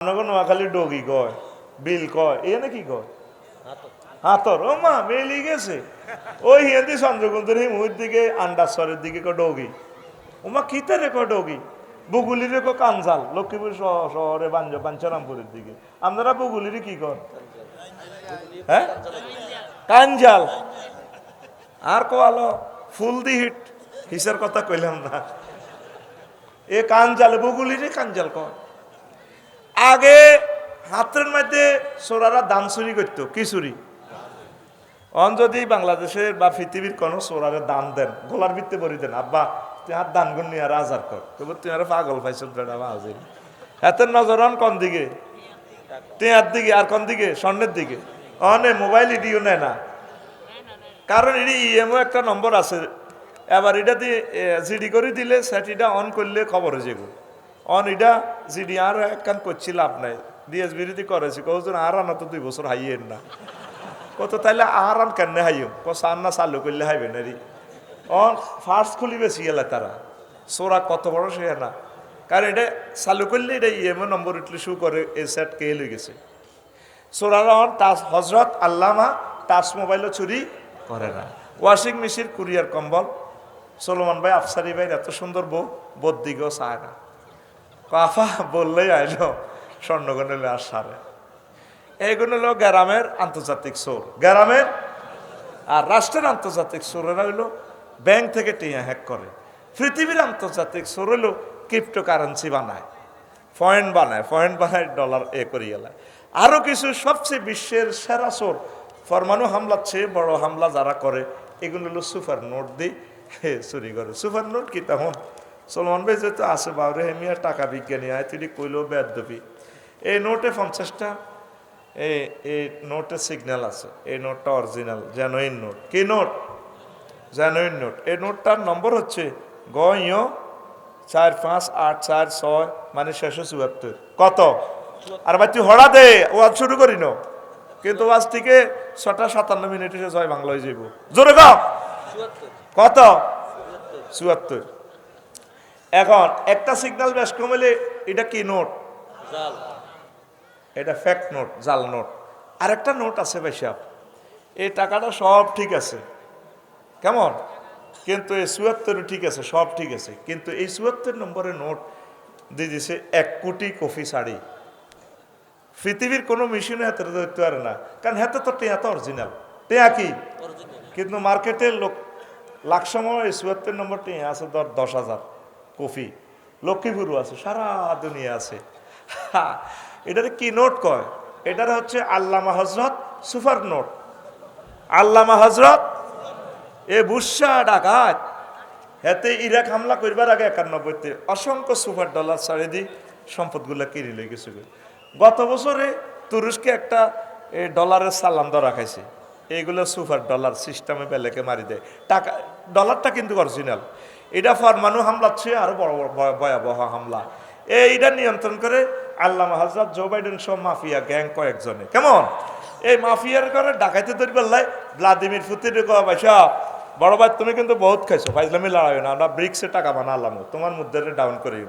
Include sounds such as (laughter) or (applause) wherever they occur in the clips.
আপনাকে নোয়াখালী ডগি কয়, বিল কয়, এ নাকি কয়? হাতর। ও মা মেলি গেছে। ওই হিন্দি চন্দ্রকুন্দের হিমুর দিকে আন্ডাসরের দিকে কয় ডগি। ওমা কিতে রে কয় ডগি? বুগুলির কয় কাঞ্জাল, লক্ষ্মীপুর শহ- শহরে বাঞ্জ, পাঞ্চারামপুরের দিকে। আপনারা বুগুলির কি কর হ্যাঁ? কাঞ্জাল। আর কোয়ালো? ফুল দি হিট। হিসার কথা কইলাম না। এ কাঞ্জাল, বুগুলির কাঞ্জাল কয়। আগে হাতের মধ্যে সোরারা দান চুরি করতো। কি চুরি? অন যদি বাংলাদেশের বা পৃথিবীর কোনো সোরারে দান দেন, গোলার ভিত্তে বরি দেন, আব্বা, তুই হাত দান গুণ আর আজার কর। তবু তুই আর পাগল পাইছ হাজির হাতের নজর অন কোন দিকে? টেয়ার দিকে, আর কোন দিকে? স্বর্ণের দিকে। অনে, মোবাইল ইডিও নেয় না। কারণ এটি ইএমও একটা নম্বর আছে। এবার এটা দিয়ে জিডি করে দিলে সেটিটা অন করলে খবর হয়ে যাবে। অন জিডি আর একখান করছি লাভ নাই। ডিএস বিরোধী করেছি কজন আর আনা তো দুই বছর হাইয়েন না। কত তাইলে আর আন কেন হাইও কস আর না চালু করলে হাইবে না রি। অন ফার্স্ট খুলি বেশি গেলে তারা। সোরা কত বড় সে না। কারণ এটা চালু করলে এটা ইএমও নম্বর উঠলে শু করে এই সেট কে লই গেছে। সোরারন টাচ হজরত আল্লামা টাচ মোবাইলও চুরি করে না। ওয়াশিং মেশিন কুরিয়ার কম্বল। সলমান ভাই, আফসারি ভাই, এত সুন্দর বউ বদিকেও চায় না। কাফা বললেই আইলো, স্বর্ণগণের আর সারে এইগুলো হলো গ্রামের আন্তর্জাতিক সোর গ্রামের আর রাষ্ট্রের আন্তর্জাতিক সোরেরা হইল ব্যাংক থেকে টিয়া হ্যাক করে। পৃথিবীর আন্তর্জাতিক সোর হইল ক্রিপ্টো কারেন্সি বানায় পয়েন্ট বানায় পয়েন্ট বানায় ডলার এ করি এলায় আরও কিছু সবচেয়ে বিশ্বের সেরা সোর ফরমানু হামলার চেয়ে বড় হামলা যারা করে, এগুলো হলো সুপার নোট হে চুরি করে। সুপার নোট কি তখন সলমান ভাই যেহেতু আছে বাবরে হেমিয়া টাকা বিজ্ঞানী। আয় তুই কইলেও বেদবি এই নোটে পঞ্চাশটা এই এই নোটে সিগন্যাল আছে। এই নোটটা অরিজিনাল জেনুইন নোট কি নোট জেনুইন নোট এই নোটটার নম্বর হচ্ছে গ ইয় চার পাঁচ আট চার ছয় মানে শেষে চুয়াত্তর। কত? আর ভাই তুই হড়া দে ওয়াজ শুরু করি ন। কিন্তু ওয়াজ থেকে ছটা সাতান্ন মিনিট এসে জয় বাংলা হয়ে যাইব। জোরে কত? চুয়াত্তর। এখন একটা সিগন্যাল বেশ কমলে এটা কি নোট? এটা ফ্যাক্ট নোট জাল নোট আর একটা নোট আছে ভাইসাব এই টাকাটা সব ঠিক আছে। কেমন? কিন্তু এই চুয়াত্তরও ঠিক আছে সব ঠিক আছে। কিন্তু এই চুয়াত্তর নম্বরের নোট দিয়ে দিছে এক কোটি কফি শাড়ি। পৃথিবীর কোনো মেশিনে হাতে ধরতে পারে না। কারণ হাতে তো টেয়া তো অরিজিনাল টেয়া কি? কিন্তু মার্কেটে লোক লাখ সময় এই চুয়াত্তর নম্বর টেয়া আছে ধর দশ হাজার। কফি। লক্ষ্মীপুরও আছে, সারা দুনিয়া আছে। এটারে কি নোট কয়? এটার হচ্ছে আল্লামা হজরত সুপার নোট। আল্লামা হজরত এ বুসা ডাকাত। হেতে ইরাক হামলা করবার আগে একানব্বইতে অসংখ্য সুপার ডলার ছাড়ে দি সম্পদগুলো কিনে লই গেছে গত বছরে তুরস্কে একটা ডলারের সালাম ধরা খাইছে। এইগুলো সুপার ডলার সিস্টেমে বেলেকে মারি দেয়। টাকা, ডলারটা কিন্তু অরিজিনাল এটা ফরমানু হামলার চেয়ে আরও বড় বড় ভয়- ভয়াবহ হামলা। এইটা নিয়ন্ত্রণ করে আল্লামা হজরত জো বাইডেন সহ মাফিয়া গ্যাং কয়েকজনে। কেমন? এই মাফিয়ার করে ডাকাইতে তৈরি পারলাই ভ্লাদিমির পুতিন কয়া পয়সা বড় ভাই, তুমি কিন্তু বহুত খাইছো। ফাইজলামি লড়াই না, আমরা ব্রিক্সে টাকা বানালাম, তোমার মুদ্রা ডাউন করি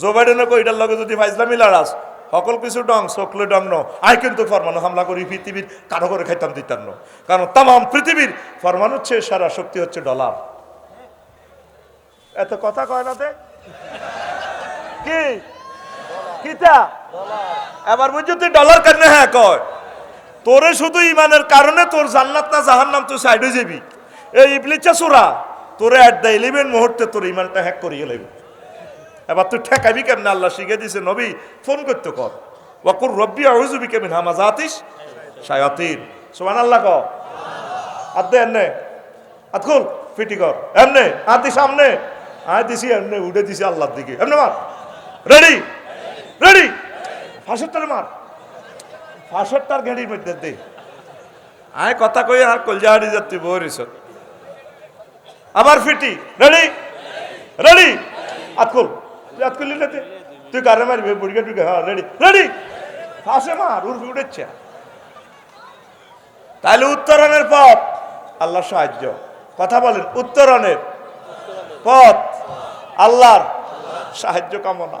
জো বাইডেনে কই এটার লগে যদি ফাইজলামি লড়াস, সকল কিছু ডং সকলে ডং ন। আই কিন্তু ফরমানো হামলা করি, পৃথিবীর কারও করে খাইতাম দিতাম কারণ তাম পৃথিবীর ফরমান হচ্ছে সারা শক্তি হচ্ছে ডলার। এত কথা কয় না? কি? কিতা? এবার বুঝছ তুই ডলার কেন হ্যাঁ কয়? তোরে শুধু ইমানের কারণে তোর জান্নাত না জাহান নাম তুই সাইডে যাবি। এই ইবলিচা সুরা তোরে অ্যাট দ্য ইলেভেন মুহূর্তে তোর ইমানটা হ্যাক করিয়ে লাগবে এবার তুই ঠেকাবি কেমনে? আল্লাহ শিখে দিছে, নবী, ফোন করতে কর। ওয়াকুর রব্বি আউজুবি কেমিন হামা জাতিস শায়াতিন। সুবহান আল্লাহ ক আদ এমনে। আত খুল, ফিটি কর। এমনে দি সামনে। আয় দিছি এমনে উঠে দিছি আল্লাহর দিকে। এমনে মার। রেডি রেডি ফাঁসেরটার মার। ফাঁসেরটার গেড়ির মধ্যে দে। আয় কথা কই আর কলজাহারি যাত্রী বহরিস আবার ফিটি। রেডি রেডি আতকুল তুই আতকুল তুই কারে মারবি বুড়িকে টুকে হ্যাঁ রেডি রেডি ফাঁসে মার, উর্ফি উঠেছে। তাহলে উত্তরণের পথ। আল্লাহ সাহায্য। কথা বলেন, উত্তরণের পথ। আল্লাহর সাহায্য কামনা।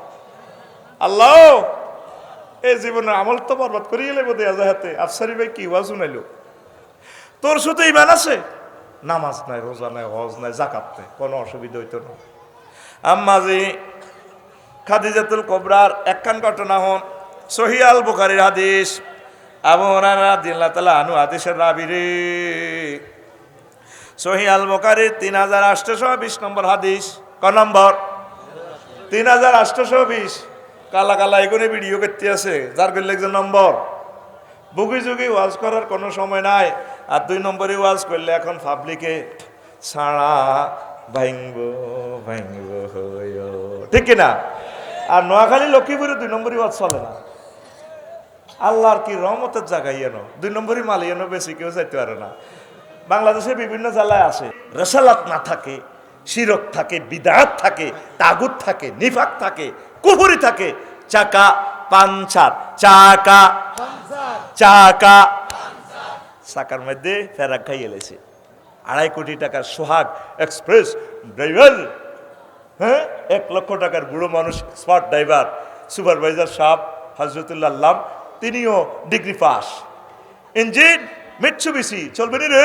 আল্লাহ, এই জীবনের আমল তো বরবাদ করিয়ে গেলে বোধ হয় আফসারি ভাই, কি ওয়াজ শুনাইলো? তোর শুধু ইমান আছে? নামাজ নাই, রোজা নাই, হজ নাই জাকাত নাই, কোনো অসুবিধা হইতো না। আম্মাজি খাদিজাতুল কবরার একখান ঘটনা হন সহিয়াল বুখারির হাদিস। আবু হাদিসের রাবি রে। সহিয়াল বুখারির তিন হাজার আটশোশো বিশ নম্বর হাদিস। ক নম্বর? তিন হাজার আটশোশো বিশ। কালা কালা এগুলো ভিডিও করতে আছে, যার করলে একজন নম্বর। বুগি যুগি ওয়াজ করার কোনো সময় নাই, আর দুই নম্বরে ওয়াজ করলে এখন পাবলিকে ছাড়া ভাঙব হইও। ঠিক কিনা? আর নোয়াখালী লক্ষ্মীপুরে দুই নম্বরই ওয়াজ চলে না। আল্লাহর কি রহমতের জায়গা ইয়েনো দুই নম্বরই মাল ইয়েনো বেশি, কেউ যাইতে পারে না। বাংলাদেশে বিভিন্ন জেলায় আছে। রেসালাত না থাকে শিরক থাকে, বিদাত থাকে, তাগুত থাকে, নিফাক থাকে, কুহুরি থাকে। চাকা পাঞ্চার চাকা চাকা। চাকার মধ্যে ফেরাক খাইয়ে এলেছে আড়াই কোটি টাকার সোহাগ এক্সপ্রেস ড্রাইভার হ্যাঁ? এক লক্ষ টাকার বুড়ো মানুষ স্মার্ট ড্রাইভার, সুপারভাইজার সাহেব হজরতুল্লাহ তিনিও ডিগ্রি পাস। ইঞ্জিন মিটসুবিসি চলবে নি রে?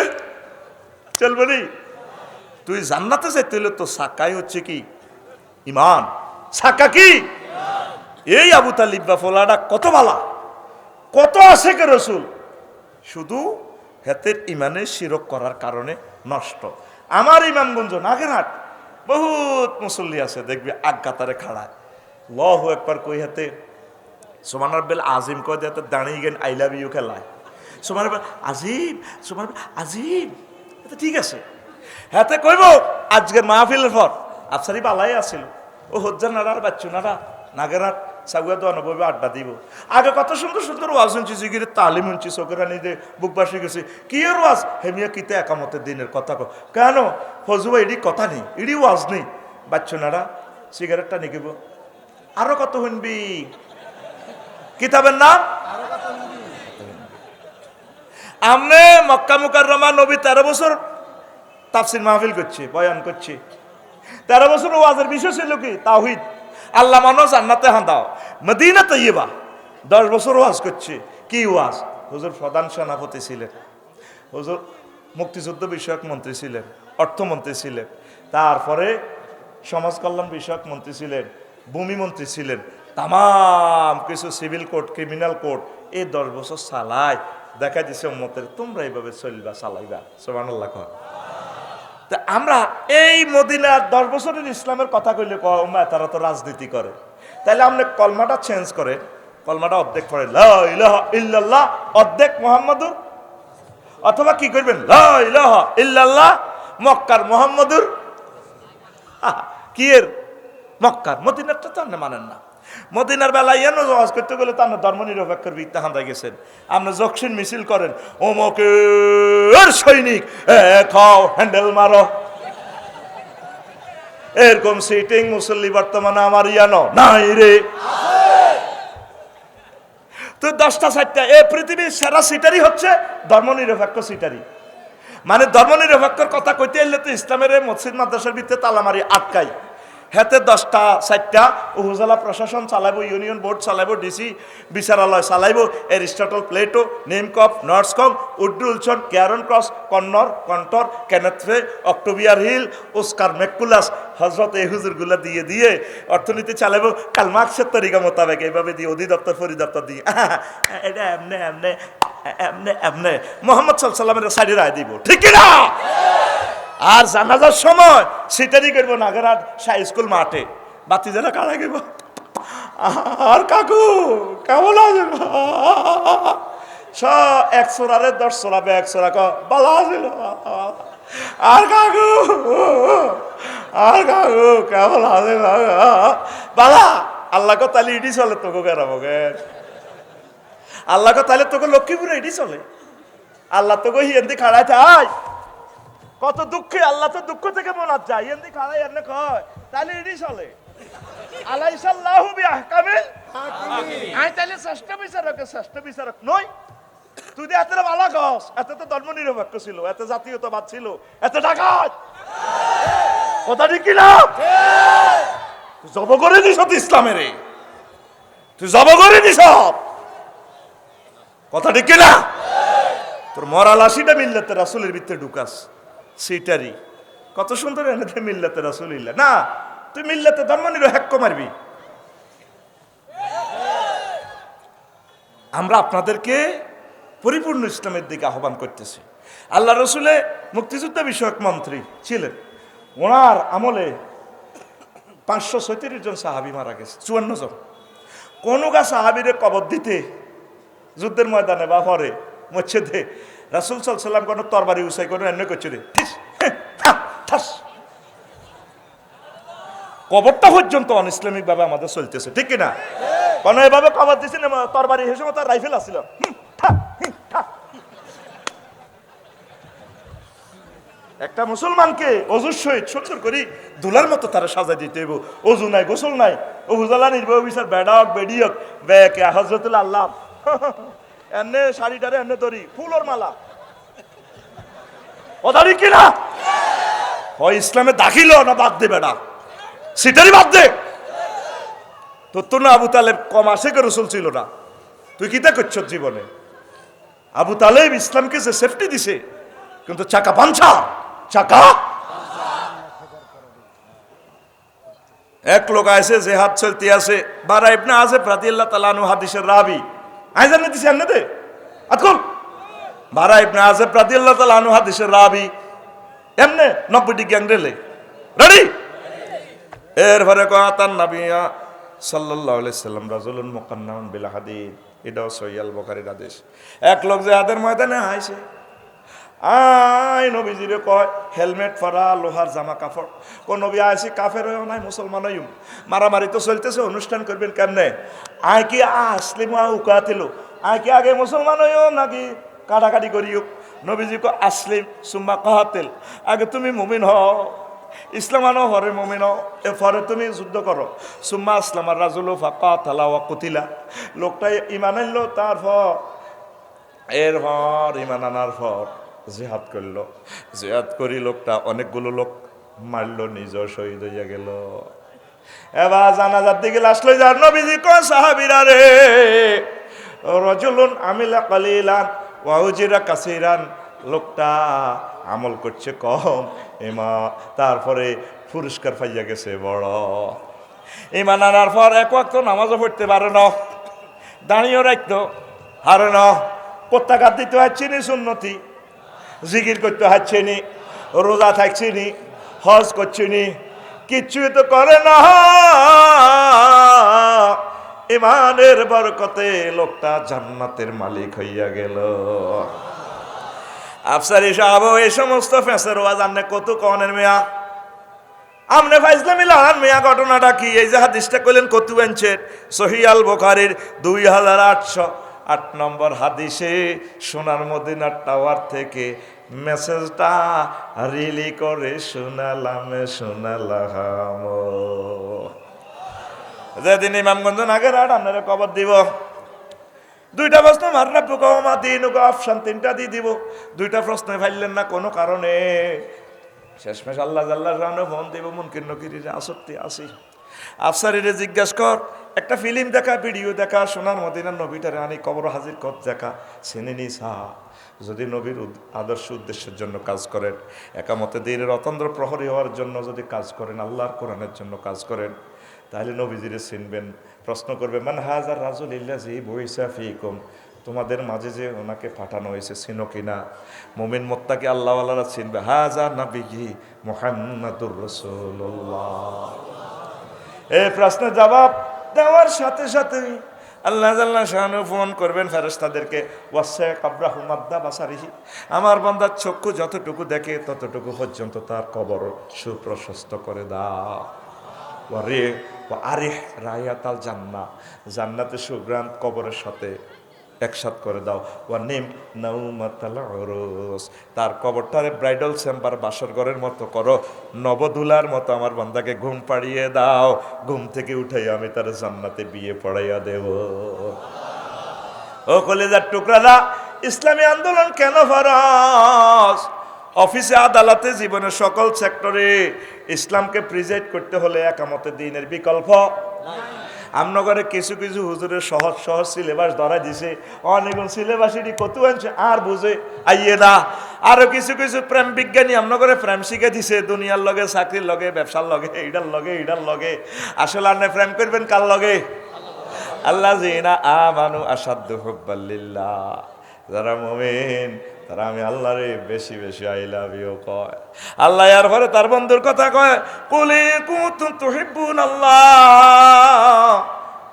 চলবে নি? তুই জান্নাতে চাইতে হলে তো সাকাই হচ্ছে কি? ইমান। সাকা কি? এই আবু তালিব বা ফোলাটা কত বালা? কত আছে কে রসুল? শুধু হেতের ইমানে শিরক করার কারণে নষ্ট। আমার ইমামগঞ্জ নাগেরহাট, বহুত মুসল্লি আছে, দেখবি আজ্ঞাতারে খাড়ায়। লহ একবার কই হাতে? সোমান বেল আজিম কয় দিয়ে দাঁড়িয়ে গেন, আই লাভ ইউ খেলায়। সোমান বেল আজিম সোমান আজিম। ঠিক আছে। হাতে কইব, আজকের মাহফিলের পর। আফসারি বালাই আসিল ও হজ্জার নাড়ার বাচ্চু, নাড়া। নাগেরাট সাগুয়া দোয়ানো বইবে আড্ডা দিব। আগে কত সুন্দর সুন্দর ওয়াজ শুনছি জিগিরে তালিম শুনছি চোখের নিজে বুক বাসি গেছি। কি এর ওয়াজ? হেমিয়া কিতে একামতের দিনের কথা কেন? ফজুবা এডি কথা নেই, এডি ওয়াজ নেই। বাচ্চু, নাড়া সিগারেটটা নিকিব। আরও কত শুনবি? কিতাবের নাম? আমনে মক্কা মুকাররমা নবী তেরো বছর তাফসির মাহফিল করছে, বয়ান করছে। তেরো বছর ওয়াজের বিষয় ছিল কি? তাহিদ আল্লাহ মানো আন্নাতে হাঁদাও। মদিনা তৈবা দশ বছর ওয়াজ করছে। কি ওয়াজ? হুজুর প্রধান সেনাপতি ছিলেন। হুজুর মুক্তিযুদ্ধ বিষয়ক মন্ত্রী ছিলেন, অর্থমন্ত্রী ছিলেন। তারপরে সমাজ কল্যাণ বিষয়ক মন্ত্রী ছিলেন, ভূমি মন্ত্রী ছিলেন। তাম কিছু সিভিল কোর্ট, ক্রিমিনাল কোর্ট এই দশ বছর চালায়। দেখা দিছে উম্মতের, তোমরা এইভাবে চলবা, চালাইবা। সোমান আল্লাহ তা আমরা এই মদিনার দশ বছরের ইসলামের কথা কইলে কমা তারা তো রাজনীতি করে। তাহলে আপনি কলমাটা চেঞ্জ করে, কলমাটা অর্ধেক পড়ে ইল্লাল্লাহ অর্ধেক মোহাম্মদুর। অথবা কি করবেন ইল্লাল্লাহ মক্কার মোহাম্মদুর। (laughs) কি এর? মক্কার, মদিনারটা তো আপনি মানেন না। মদিনার বেলায় এন জবাজ করতে গেলে তো আপনার ধর্ম নিরপেক্ষের বিত্তা হাঁদা গেছেন। আপনি যক্ষিণ মিছিল করেন ওমকের সৈনিক খাও, হ্যান্ডেল মারো। এরকম সিটিং মুসল্লি বর্তমানে আমার ইয়ানো নাই রে। তো দশটা সাতটা এ পৃথিবীর সেরা সিটারি হচ্ছে ধর্ম নিরপেক্ষ সিটারি মানে ধর্ম নিরপেক্ষর কথা কইতে এলে তো ইসলামের মসজিদ মাদ্রাসার ভিতরে তালামারি আটকাই হেতে দশটা, চারটা উপজেলা প্রশাসন চালাইব, ইউনিয়ন বোর্ড চালাইব, ডিসি, বিচারালয় চালাইব, এরিস্টটল, প্লেটো, নেমকপ, নর্সকম উড্রুলসন কেয়ারন ক্রস কন্নর কন্টর কেনেথে অক্টোবিয়ার হিল ওস্কার মেকুলাস, হজরত এই হুজুরগুলা দিয়ে দিয়ে অর্থনীতি চালাইব কালমার্কসের তরিকা মোতাবেক, এইভাবে দিয়ে অধিদপ্তর পরিদপ্তর দিয়ে। (laughs) এটা এমনে এমনে এমনে এমনে। মোহাম্মদ সাল্লামের সাইডে রায় দিব, ঠিক না আর জানাজার সময় সেটারই করব নাগেরহাট সাই স্কুল মাঠে। বাতি যারা কারা গেব আর কাকু, কেমন আছে স এক সোরারে দশ সোরাবে এক সোরা বালা আছিল আর কাকু আর কাকু, কেমন আছে বালা, আল্লাহ কো তালি ইডি চলে তোকে কেরামকে আল্লাহ কো তাহলে তোকে লক্ষ্মীপুরে ইডি চলে। আল্লাহ তোকে হিন্দি খাড়ায় আয়। কত দুঃখে, আল্লাহ তো দুঃখ থেকে মনার যায় এমনি খালাই এমনি কয়। তাহলে এটি চলে। আলাইসাল্লাহু নই। তুই তো ডাকাত। কথা ইসলামের তুই জব করে দিস কথা ঠিক না তোর মরাল আশিটা মিল্লাতে রাসুলের ভিতরে ঢুকাস। সেইটারই কত সুন্দর এনেতে মিল্লাতে রাসুলিল্লা না, তুই মিল্লাতে ধর্ম নিল হ্যাক্ক মারবি। আমরা আপনাদেরকে পরিপূর্ণ ইসলামের দিকে আহ্বান করতেছি। আল্লাহ রসুলে মুক্তিযুদ্ধ বিষয়ক মন্ত্রী ছিলেন। ওনার আমলে পাঁচশো ছয়ত্রিশ জন সাহাবি মারা গেছে, চুয়ান্ন জন। কোনো গা সাহাবিরে কবর দিতে, যুদ্ধের ময়দানে বা পরে মসজিদে রাসুল সাল সাল্লাম কোনো তরবারি উসাই করে এমনি করছে রে। কবরটা পর্যন্ত অনইসলামিক ভাবে আমাদের চলতেছে, ঠিক না কারণ এভাবে কবর দিচ্ছেন তরবারি হিসেবে তার রাইফেল থা। একটা মুসলমানকে অজুর সহিত সুন্দর করি দুলার মতো তারা সাজা দিতে হইব। অজু নাই, গোসল নাই ও হুজালা নির্বাহ বিচার, বেডাক, বেডিয়ক, বেকে হজরতুল আল্লাহ। এনে শাড়িটারে এনে ধরি ফুলর মালা। ওদারি কিনা হয় ইসলামে দাখিল না, বাদ দে বেডা সেটারই বাদ দে। তোর তো না আবু তালেব কম আসে করে রসুল ছিল না। তুই কিতা করছ জীবনে? আবু তালেব ইসলামকে যে সেফটি দিছে, কিন্তু চাকা পাঞ্চা চাকা? এক লোক আছে যে হাত চলতে আছে, বারা ইবনে আছে প্রাদিল্লাহ তালানু হাদিসের রাবি। আই জানে দিছে আন্নে দে আতকুল বারা ইবনে আজেব রাদিয়াল্লাহু তাআলা আনহু হাদিসের রাবি। এমনে নব্বইটি গ্যাং রেলে। রেডি এরপরে কাতান নবিয়া সাল্লাল্লাহু আলাইহি সাল্লাম রাজুলুন মুকান্নাম বিল হাদিদ। এটাও আল বুখারীর আদেশ এক লোক যে আদের ময়দানে আইছে আই, নবীজিরে কয়, হেলমেট পরা, লোহার জামা কাপড়। ও নবী আইসি কাফের হয়েও নাই মুসলমান হইম মারামারি তো চলতেছে, অনুষ্ঠান করবেন কেমনে? আয় কি আসলি মা উকাতিল? আয় কি আগে মুসলমান হইও নাকি কাটাকাটি করিও নবীজি কো আসলিম সুম্মা কাহাতেল। আগে তুমি মুমিন হও। ইসলামানো হরে মুমিন হও। এ পরে তুমি যুদ্ধ করো। সুম্মা আসলামার রাজুল ফাঁকা তালা ওয়া কুতিলা। লোকটা ইমান আনলো, তারপর, এরপর ইমান আনার পর জেহাদ করল। জেহাদ করি লোকটা, অনেকগুলো লোক মারলো, নিজেও শহীদ হইয়া গেল। এবার জানাজার দিকে লই যার নবীজি, কয় সাহাবিরা রে? রজুলুন আমিলা কালিলান ওয়াউজিরা কাসিরান। লোকটা আমল করছে কম এমা তারপরে পুরস্কার পাইয়া গেছে বড়। ইমান আনার পর এক ওয়াক্ত নামাজও পড়তে পারে না। দাঁড়িয়েও রাখতো হারে না। প্রত্যাঘাত দিতে হচ্ছে নি সুন্নতি? জিকির করতে হচ্ছে নি, রোজা থাকছে নি, হজ করছে নি কিচ্ছুই তো করে না। ইমানের বরকতে লোকটা জান্নাতের মালিক হইয়া গেল। আফসারি সাহেব এই সমস্ত ফেসের ওয়াজ আন্নে কত কনের মেয়া? আমনে ফাইজলামি লাহান মিয়া, ঘটনাটা কি? এই যে হাদিসটা কইলেন কতু আনছেন সহিয়াল বোখারির দুই হাজার আটশো আট নম্বর হাদিসে সোনার মদিনার টাওয়ার থেকে মেসেজটা রিলি করে, শোনালাম শোনালাম। যেদিন ইমামগঞ্জ নাগের আট, আপনারা কবর দিব। দুইটা প্রশ্ন মারনা পুকমা দিন অপশন তিনটা দিয়ে দিব। দুইটা প্রশ্ন ফাইলেন না কোনো কারণে। শেষমেশ আল্লাহ জাল্লাহ রানো ফোন দিব মন মুনকির নকিরিরে আসক্তি আসি আফসারিরে জিজ্ঞাসা কর একটা ফিল্ম দেখা, ভিডিও দেখা, সোনার মদিনার নবীটারে আনি কবর হাজির কত দেখা চিনি নি সা যদি নবীর আদর্শ উদ্দেশ্যের জন্য কাজ করেন, একামতে দিনের অতন্দ্র প্রহরী হওয়ার জন্য যদি কাজ করেন, আল্লাহর কোরআনের জন্য কাজ করেন, তাহলে নবীজিরে চিনবেন। প্রশ্ন করবে মানে হাজার রাজুল ইল্লাজি বইসা ফিকুম? তোমাদের মাঝে যে ওনাকে পাঠানো হয়েছে, চিনো কিনা মোমিন মোত্তাকে আল্লাহওয়ালারা চিনবে, হাজা নাবিগি মোহাম্মদুর রসুল্লাহ এই প্রশ্নের জবাব দেওয়ার সাথে সাথে আল্লাহ আল্লাহ শাহানু ফোন করবেন ফেরেস্তাদেরকে মাদ্দা আমার বান্দার চক্ষু যতটুকু দেখে ততটুকু পর্যন্ত তার কবর সুপ্রশস্ত করে দাও। ওরে আরে রায়াতাল জান্না জান্নাতে সুগ্রান্ত কবরের সাথে একসাথ করে দাও। ওয়া নেম নাউমাতাল অরস তার কবরটারে ব্রাইডাল চেম্বার বাসর ঘরের মতো করো। নবদুলার মতো আমার বান্দাকে ঘুম পাড়িয়ে দাও। ঘুম থেকে উঠাই আমি তার জান্নাতে বিয়ে পড়াইয়া দেব। ও কলেজার টুকরারা, ইসলামী আন্দোলন কেন ফরস? অফিসে, আদালতে, জীবনের সকল সেক্টরে ইসলামকে প্রিজাইড করতে হলে একামতে দিনের বিকল্প আমনগরে কিছু কিছু হুজুরের সহজ সহজ সিলেবাস ধরা দিছে। অনেকগুণ সিলেবাসেরই কত আনছে, আর বুঝে? আইয়ে না আরও কিছু কিছু প্রেম বিজ্ঞানী আমনগরে প্রেম শিখে দিছে, দুনিয়ার লগে, চাকরির লগে, ব্যবসার লগে এইটার লগে এইটার লগে। আসলে আপনি প্রেম করবেন কার লগে? আল্লাহ জিনা আমানু আসাদ্দু হুব্বাল্লিল্লাহ। যারা মুমিন তারা আমি আল্লাহরে বেশি বেশি আই লাভ ইউ কয়। আল্লাহ আর পরে তার বন্ধুর কথা কয়, কুলি কুতুম তুহিব্বুন আল্লাহ।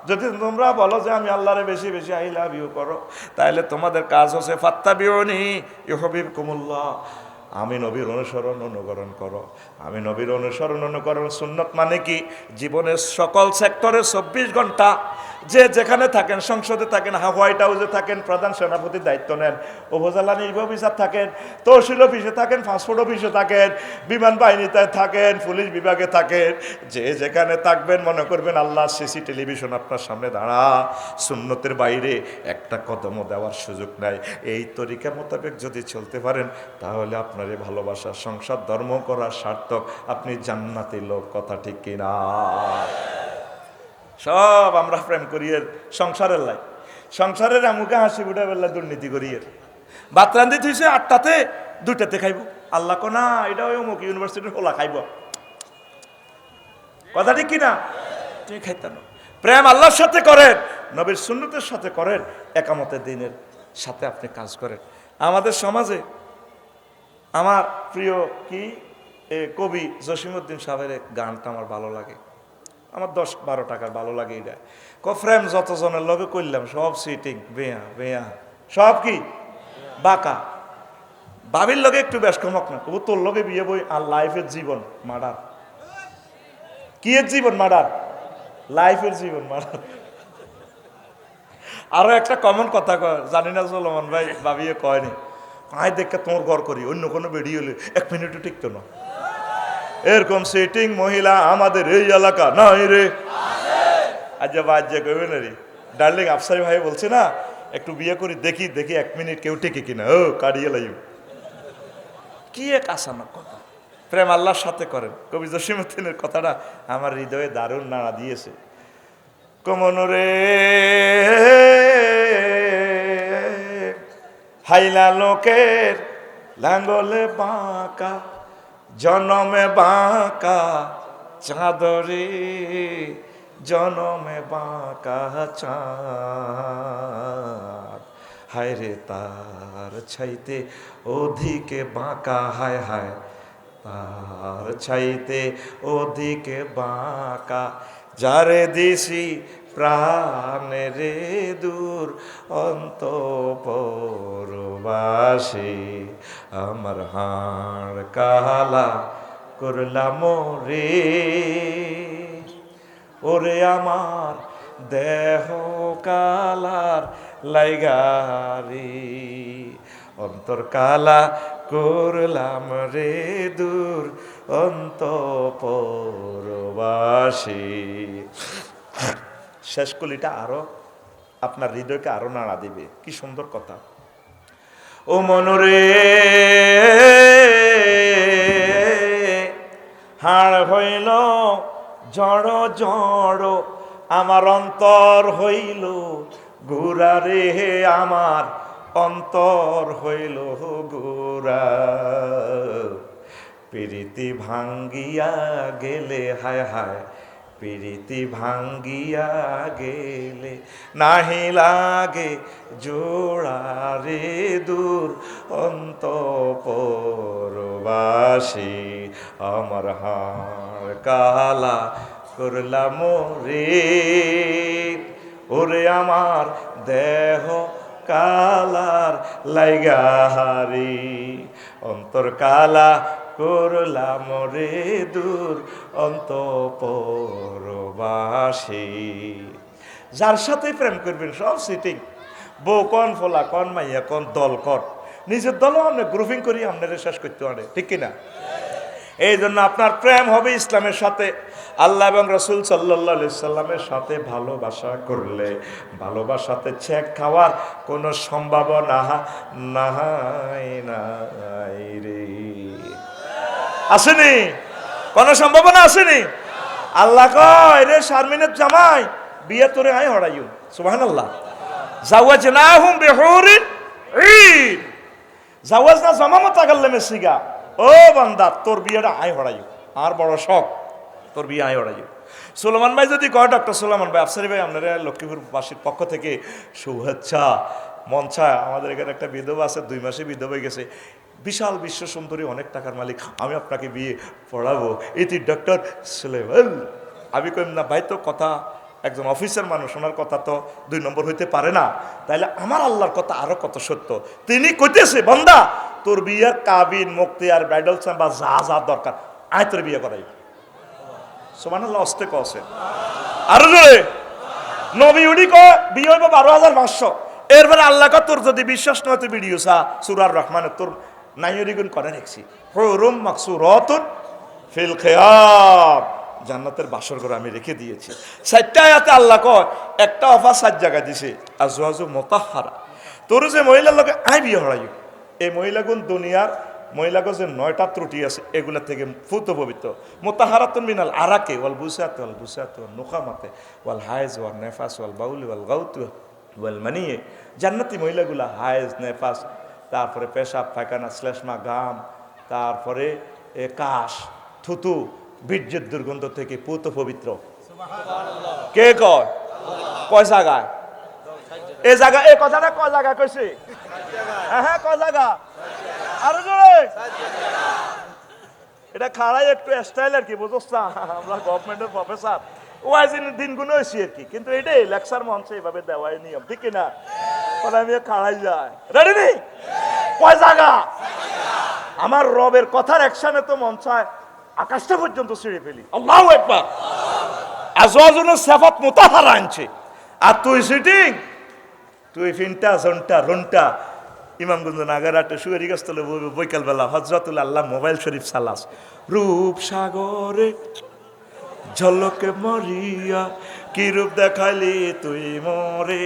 যদি তোমরা বলো যে আমি আল্লাহরে বেশি বেশি আই লাভ ইউ করো তাহলে তোমাদের কাজ হচ্ছে ফাত্তাবিউনি ইহবিব কুমুল্লাহ আমি নবীর অনুসরণ অনুকরণ করো। আমি নবীর অনুসরণ অনুকরণ সুন্নত মানে কি? জীবনের সকল সেক্টরে চব্বিশ ঘণ্টা যে যেখানে থাকেন, সংসদে থাকেন হোয়াইট হাউসে থাকেন, প্রধান সেনাপতির দায়িত্ব নেন, উপজেলা নির্বাহী অফিসার থাকেন, তহসিল অফিসে থাকেন, পাসপোর্ট অফিসে থাকেন, বিমান বাহিনীতে থাকেন, পুলিশ বিভাগে থাকেন, যে যেখানে থাকবেন, মনে করবেন আল্লাহ সিসি টেলিভিশন আপনার সামনে দাঁড়া, সুন্নতের বাইরে একটা কদমও দেওয়ার সুযোগ নাই। এই তরিকা মোতাবেক যদি চলতে পারেন, তাহলে আপনার এই ভালোবাসা, সংসার, ধর্ম করার সার্থক, আপনি জান্নাতি লোক, কথা ঠিক কিনা? সব আমরা প্রেম করিয়ে সংসারের লাই। সংসারের আমুকে হাসি বুড়া বেলা দুর্নীতি করিয়ে ভাত রান্ধি থইছে, আটটাতে দুইটাতে খাইব। আল্লাহ কো না, এটা ওই অমুক ইউনিভার্সিটির হোলা খাইব। কথা ঠিক কিনা? তুমি খাইতাম। প্রেম আল্লাহর সাথে করেন, নবীর সুন্নতের সাথে করেন, একামতের দিনের সাথে আপনি কাজ করেন। আমাদের সমাজে আমার প্রিয় কি? কবি জসিমুদ্দিন সাহেবের গানটা আমার ভালো লাগে। আমার দশ বারো টাকার ভালো লাগে এটা। ক ফ্রেম যতজনের লগে করলাম, সব সিটিং বেয়া বেয়া। সব কি? বাঁকা। বাবির লগে একটু বেশ কমক না, তবু তোর লগে বিয়ে বই আর লাইফের জীবন মার্ডার কি এর জীবন মার্ডার লাইফের জীবন মার্ডার আরও একটা কমন কথা কয়, জানি না চলমান ভাই, ভাবিয়ে কয়নি। আয় দেখে তোমার ঘর করি, অন্য কোনো বেরিয়ে হলে এক মিনিটও টিকতো না। এরকম সিটিং মহিলা আমাদের এই এলাকা নাই রে। আজ বাজ যে কইবে না রে। ডার্লিং আফসারি ভাই বলছে না, একটু বিয়ে করি, দেখি দেখি এক মিনিট কেউ টেকে কিনা। ও কাড়িয়ে লাইব কি এক আসানা কথা। প্রেম আল্লাহর সাথে করেন। কবি জসিমুদ্দিনের কথাটা আমার হৃদয়ে দারুণ নাড়া দিয়েছে। কমন রে। হাইলা লোকের লাঙ্গলে বাঁকা জনমে বাঁকা চাঁদরে, জনমে বাঁকা চাঁদ। হায় রে তার ছাইতে অধিকে বাঁকা, হায় হায় তার ছাইতে ওদিকে বাঁকা। যারে দিছি প্রাণে রে দূর অন্ত পরবাসী আমার হাড় কালা করলাম রে ওরে আমার দেহ কালার লাইগারি অন্তর কালা করলাম রে দূর অন্ত পরবাসী শেষ কলিটা আরও আপনার হৃদয়কে আরও নাড়া দিবে। কি সুন্দর কথা। ও মনরে, হাড় হইল জড় জড়, আমার অন্তর হইল গুড়া রে, আমার অন্তর হইল গুড়া। প্রীতি ভাঙ্গিয়া গেলে হায় হায় প্রীতি ভাঙ্গিয়া গেলে নাহি লাগে জোড়া রে দূর অন্ত পরবাসী আমার হাড় কালা করলাম রে ওরে আমার দেহ কালার লাইগাহারি অন্তর কালা করলাম রে দূর অন্তপরবাসী। যার সাথে প্রেম করবেন সব সিটিং বউ কন ফোলা, কন মাইয়া, কন দল, কন। নিজের দলও আমরা গ্রুপিং করি আপনারা শেষ করতে পারে, ঠিক কিনা? এই জন্য আপনার প্রেম হবে ইসলামের সাথে। আল্লাহ এবং রসুল সাল্লাহ সাল্লামের সাথে ভালোবাসা করলে, ভালোবাসাতে ছেক খাওয়ার কোনো সম্ভাবনা নাই নাই রে। আসেনি? কোনো সম্ভাবনা আসেনি? আল্লাহ কয়, রে শারমিনের জামাই, বিয়ে তোরে আয় হড়াইও। সুবাহ আল্লাহ জাওয়াজ না হুম বেহরিন ঈদ। জাওয়াজ না জমামত আগাল্লে মেসিগা, ও বান্দা, তোর বিয়েটা আয় হড়াইও। আর বড় শখ, তোর বিয়ে আয় হড়াইও। সুলেমান ভাই যদি কয় ডক্টর সুলেমান ভাই, আফসারি ভাই, আপনারা লক্ষ্মীপুর বাসীর পক্ষ থেকে শুভেচ্ছা মঞ্চা আমাদের এখানে একটা বিধবা আছে, দুই মাসে বিধবা গেছে। বিশাল বিশ্ব সুন্দরী, অনেক টাকার মালিক, আমি আপনাকে বিয়ে পড়াবো। এটি ডক্টর সুলেমান। আমি কইম, না ভাই তো কথা, একজন অফিসার মানুষ, ওনার কথা তো দুই নম্বর হইতে পারে না। তাইলে আমার আল্লাহর কথা আরও কত সত্য? তিনি কইতেছে, বন্দা, তোর বিয়ের কাবিন, মুক্তি আর ব্রাইডাল বা যা যা দরকার, আয় তোর বিয়ে করাই। সমান আল্লাহ অস্তে কছে আরও জোরে নবী উনি ক বিয়ে হইব বারো হাজার পাঁচশো। এরপরে আল্লাহ কা তোর যদি বিশ্বাস নয় তুই ভিডিও সা সুরার রহমানের তোর নাইয়রিগুন করে রেখছি হরুম মাকসুর রতন ফিল খেয়াব জান্নাতের বাসর ঘর আমি রেখে দিয়েছি। চারটা আয়াতে আল্লাহ কয়, একটা অফার সাত জায়গায় দিছে আর জোয়াজু মোতাহারা। তোর যে মহিলার লোকে আই বিয়ে হরাই এই মহিলাগুন দুনিয়ার মহিলাগো যে নয়টা ত্রুটি আছে, এগুলা থেকে ফুত পবিত্র। মোতাহারাতুন মিনাল আরাকে, ওয়াল বুসাতে ওয়াল বুসাতে ওয়াল নুখামাতে, ওয়াল হায়েজ, ওয়াল নেফাস, ওয়াল বাউলি, ওয়াল গাউতু, ওয়াল মানিয়ে। জান্নাতি মহিলাগুলা হায়েজ, নেফাস তারপরে পেশাব পায়খানা শ্লেষ্মা গাম তারপরে, এ কাশ, থুতু, বীর্যের দুর্গন্ধ থেকে পুত পবিত্র। কে কয়? কয় জায়গায়? এ জায়গা এই কথাটা কয় জায়গা কইছে? হ্যাঁ হ্যাঁ কয় জায়গা? আরও জোরে। এটা খাড়াই একটু স্টাইল আর কি, বুঝোস না? আমরা গভর্নমেন্টের প্রফেসর ওয়াইজিন দিনগুলো হয়েছি আর কি, কিন্তু এটাই লেকচার মঞ্চে এভাবে দেওয়াই নিয়ম, ঠিক না আমি খাড়াই যাই। রেডি নেই কয় জায়গা? আমার রবের কথার একসানে তো মন চায় আকাশটা পর্যন্ত ছিঁড়ে ফেলি। আল্লাহ একবার আজওয়াজনের সেফাত মোতাহারা আনছে। আর তুই সিটিং তুই ফিনটা জনটা রনটা ইমামগঞ্জ নাগারাটে সুয়েরি গাছতলে বৈকালবেলা হজরতুল আল্লাহ মোবাইল শরীফ সালাস। রূপ সাগরে ঝলকে মরিয়া কি রূপ দেখালি তুই মরে?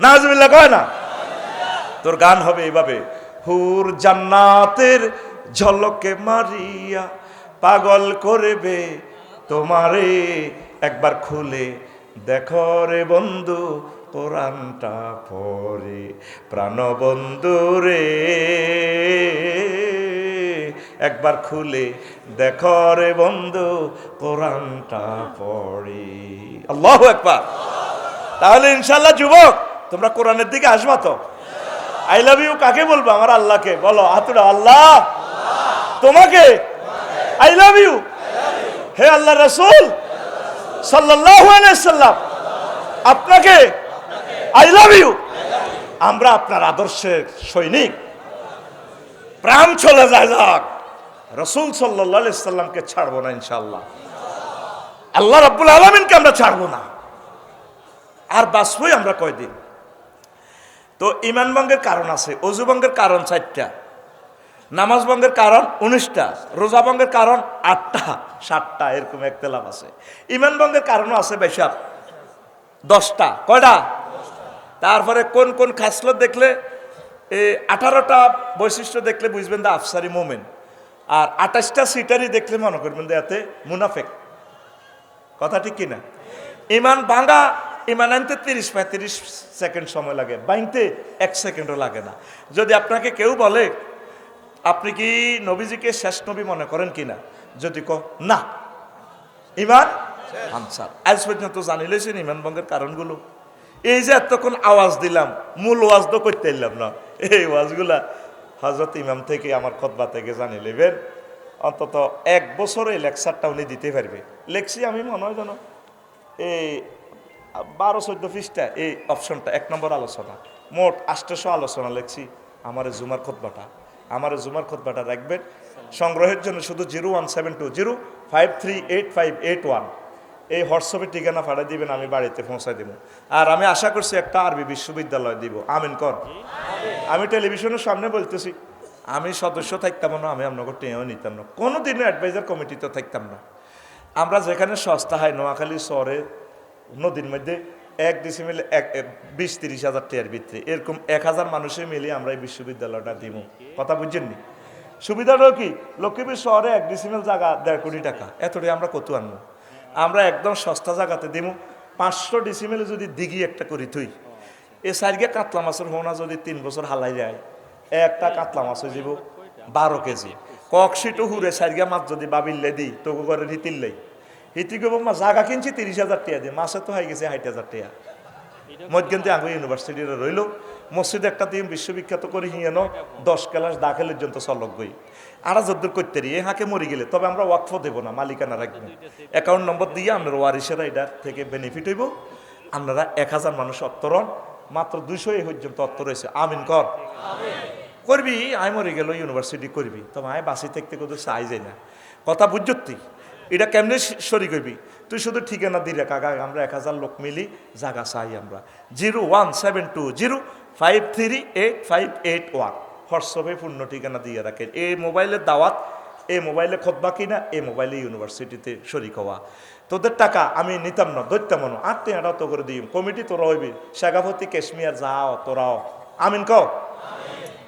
নাজবিল্লা কয় না? তোর গান হবে এইভাবে, হুর জান্নাতের ঝলকে মারিয়া পাগল করবে তোমারে, একবার খুলে দেখো রে বন্ধু, কোরআনটা পরে প্রাণ বন্ধু রে। একবার খুলে দেখো রে বন্ধু, কোরআনটা পড়ে। আল্লাহ একবার তাহলে ইনশাল্লাহ যুবক তোমরা কোরআনের দিকে আসবা তো? আই লাভ ইউ কাকে বলব? আমার আল্লাহকে। বলো হাতুরা আল্লাহ। তোমাকে? আই লাভ ইউ হে আল্লাহ রসুল সাল্লাম, আপনাকে? আই লাভ ইউ আমরা আপনার আদর্শের সৈনিক। প্রাণ চলে যায় যাক। রসুল সাল্লাহ সাল্লামকে ছাড়বো না ইনশাল্লাহ আল্লাহ রাব্বুল আলমিনকে আমরা ছাড়বো না। আর বাঁচবই আমরা কয়দিন? তো ইমান ভঙ্গের কারণ আছে, অজু ভঙ্গের কারণ চারটা, নামাজ ভঙ্গের কারণ উনিশটা, রোজা ভঙ্গের কারণ আটটা, সাতটা, এরকম একতেলাপ আছে। ইমান ভঙ্গের কারণও আছে বেশাব। দশটা, কয়টা? তারপরে কোন কোন খাসলত দেখলে এই আঠারোটা বৈশিষ্ট্য দেখলে বুঝবেন দা আফসারি মোমেন। আর আঠাশটা সিটারি দেখলে মনে করবেন এতে মুনাফেক। কথা ঠিক কিনা? ইমান ভাঙা ইমান আনতে তিরিশ পঁয়ত্রিশ সেকেন্ড সময় লাগে বাইনতে এক সেকেন্ডও লাগে না। যদি আপনাকে কেউ বলে আপনি কি নবীজিকে শেষ নবী মনে করেন কিনা যদি ক না। ইমান? আনসার আজ পর্যন্ত জানি লইছেন ইমান ভঙ্গের কারণগুলো। এই যে এতক্ষণ আওয়াজ দিলাম মূল ওয়াজ তো করতে এলাম না। এই ওয়াজগুলা হজরত ইমাম থেকে আমার খতবা থেকে জানি নেবেন অন্তত এক বছর লেকচারটা উনি দিতে পারবে। লেখছি আমি মনে হয় জানো এই বারো চোদ্দ পৃষ্ঠা এই অপশনটা এক নম্বর আলোচনা। মোট আষ্টশো আলোচনা লেখছি, আমার জুমার খতবাটা আমার জুমার খতবাটা রাখবেন। সংগ্রহের জন্য শুধু zero one seven two zero five three eight five eight one. এই হোয়াটসঅ্যাপে ঠিকানা পাঠিয়ে দিবেন, আমি বাড়িতে পৌঁছায় দেবো। আর আমি আশা করছি একটা আরবি বিশ্ববিদ্যালয় দিব। আমিন, কর। আমি টেলিভিশনের সামনে বলতেছি, আমি সদস্য থাকতাম না, আমি আপনাকে টেঁও নিতাম না। কোনো দিনও অ্যাডভাইজার কমিটিতে থাকতাম না। আমরা যেখানে সস্তা হয়, নোয়াখালী শহরে নদীর মধ্যে এক ডিসিমিল এক এক বিশ তিরিশ হাজার টিয়ার ভিতরে। এরকম এক হাজার মানুষের মিলে আমরা এই বিশ্ববিদ্যালয়টা দিব কথা বুঝছেননি সুবিধাটাও কি? লক্ষ্মীপুর শহরে এক ডিসিমেল জায়গা, দেড় কোটি টাকা। এতটাই আমরা কত আনব আমরা একদম সস্তা জায়গাতে দিব পাঁচশো ডিসিমেলে যদি দিঘি একটা করি তুই এ সাইডকে কাতলা মাছের হোনা যদি তিন বছর হালাই যায়, একটা কাতলা মাছ হয়ে যাব বারো কেজি। ককশিটো হুরে সাইডকে মাছ যদি বাবিল্লে দিই তোকে করে হিতিল্লাই হিতি করব মা জাগা কিনছি তিরিশ হাজার টাকা দিয়ে। মাছে তো হয়ে গেছে ষাট হাজার টাকা মধ্যে আগে ইউনিভার্সিটিতে রইল মসজিদ একটা দিয়ে বিশ্ববিখ্যাত করে হিয়েন দশ ক্লাস দাখিলের জন্য চলক গই আরা যদ্দুর করতে রি হাঁকে মরি গেলে। তবে আমরা ওয়াকফ দেবো না, মালিকানা রাখব অ্যাকাউন্ট নম্বর দিয়ে আপনার ওয়ারিসেরা এটার থেকে বেনিফিট হইব। আপনারা এক হাজার মানুষ অত্তরণ মাত্র দুইশো এই পর্যন্ত অত্তর হয়েছে আমিন কর। করবি, আই মরে গেল ইউনিভার্সিটি করবি। তবে আয় বাসি থাকতে কোথাও চাই যায় না। কথা বুঝতি এটা কেমনে সরি করবি তুই শুধু ঠিকানা দিলে কাকা আমরা এক হাজার লোক মিলি জাগা চাই আমরা। Zero one seven two zero five three eight five eight one. হোয়াটসঅ্যাপে পূর্ণ ঠিকানা দিয়ে রাখেন। এই মোবাইলের দাওয়াত এই মোবাইলে খোদবা কিনা এই মোবাইলে ইউনিভার্সিটিতে শরিক হওয়া। তোদের টাকা আমি নিতাম না, ধরতাম না। আটতে আটা তো করে দিই কমিটি তোরা হইবি। শেখাপতি কাশ্মীর যাও, তোরাও। আমিন কও।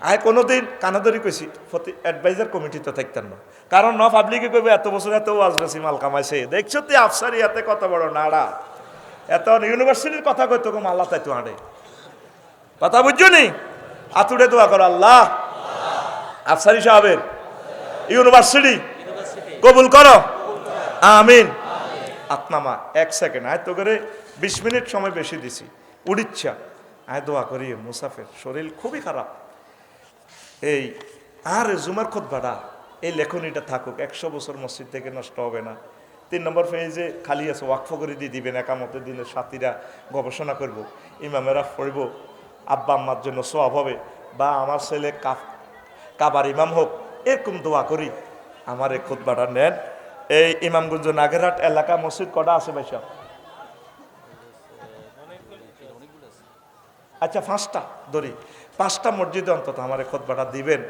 আয় কোনোদিন কানাদরি কইছি, ফতি অ্যাডভাইজার কমিটিতে থাকতেন না। কারণ ন পাবলিকে কইবে, এত বছর এত ওয়াজ বেশি মাল কামাইছে। দেখছ তুই আফসারি এতে কত বড় নাড়া। এত ইউনিভার্সিটির কথা কই তোকে আল্লাহ তাই তো আড়ে কথা বুঝছ নি? আতুড়ে দোয়া করো, আল্লাহ। আফসারি সাহেবের ইউনিভার্সিটি কবুল করো। আমিন। আপনামা এক সেকেন্ড আয় তো করে বিশ মিনিট সময় বেশি দিছি। উড়িচ্ছা। আয় দোয়া করি, মুসাফের শরীর খুবই খারাপ। এই, আর জুমার খোদবাটা এই লেখনীটা থাকুক, একশো বছর মসজিদ থেকে নষ্ট হবে না। তিন নম্বর পেজে খালি আছে, ওয়াকফ করে দিয়ে দিবেন, একামতের দিনের সাথীরা গবেষণা করব, ইমামেরা পড়ব, আব্বা আম্মার জন্য সোয়াব হবে, বা আমার ছেলে কাফ, কাবার ইমাম হোক, এরকম দোয়া করি। আমার এই খুতবাটা নেন। এই ইমামগঞ্জ নাগেরহাট এলাকা মসজিদ কটা আছে ভাই সাহেব? আচ্ছা পাঁচটা, ধরি। পাঁচটা মসজিদে অন্তত আমার খোদবাটা দিবেন।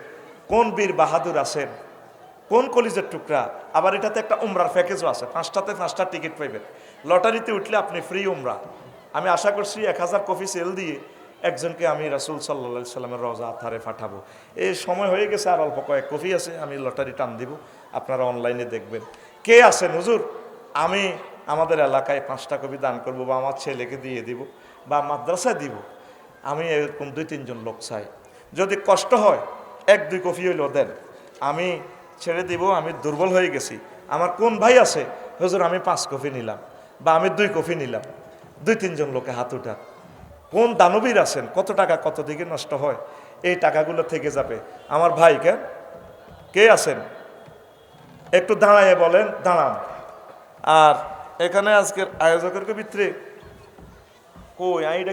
কোন বীর বাহাদুর আছেন কোন কলিজের টুকরা? আবার এটাতে একটা উমরার প্যাকেজও আছে। পাঁচটাতে পাঁচটা টিকিট পাইবেন। লটারিতে উঠলে আপনি ফ্রি উমরা। আমি আশা করছি এক হাজার কফি সেল দিয়ে একজনকে আমি রাসুল সাল্লা সাল্লামের রজা আথারে পাঠাবো। এই সময় হয়ে গেছে আর অল্প কয়েক কফি আছে, আমি লটারি টান দিব। আপনারা অনলাইনে দেখবেন। কে আছেন হুজুর? আমি, আমাদের এলাকায় পাঁচটা কপি দান করব বা আমার ছেলেকে দিয়ে দিব বা মাদ্রাসায় দিব। আমি এরকম দুই, তিনজন লোক চাই। যদি কষ্ট হয়, এক, দুই কফি হইলেও দেন। আমি ছেড়ে দিব, আমি দুর্বল হয়ে গেছি। আমার কোন ভাই আছে? হুজুর, আমি পাঁচ কফি নিলাম বা আমি দুই কফি নিলাম। দুই, তিনজন লোকে হাত উঠান। কোন দানবীর আছেন? কত টাকা কত দিকে নষ্ট হয়? এই টাকাগুলো থেকে যাবে। আমার ভাই কেন? কে আছেন? একটু দাঁড়ায় বলেন, দাঁড়ান। আর এখানে আজকের আয়োজকের ভিতরে কই? আইডা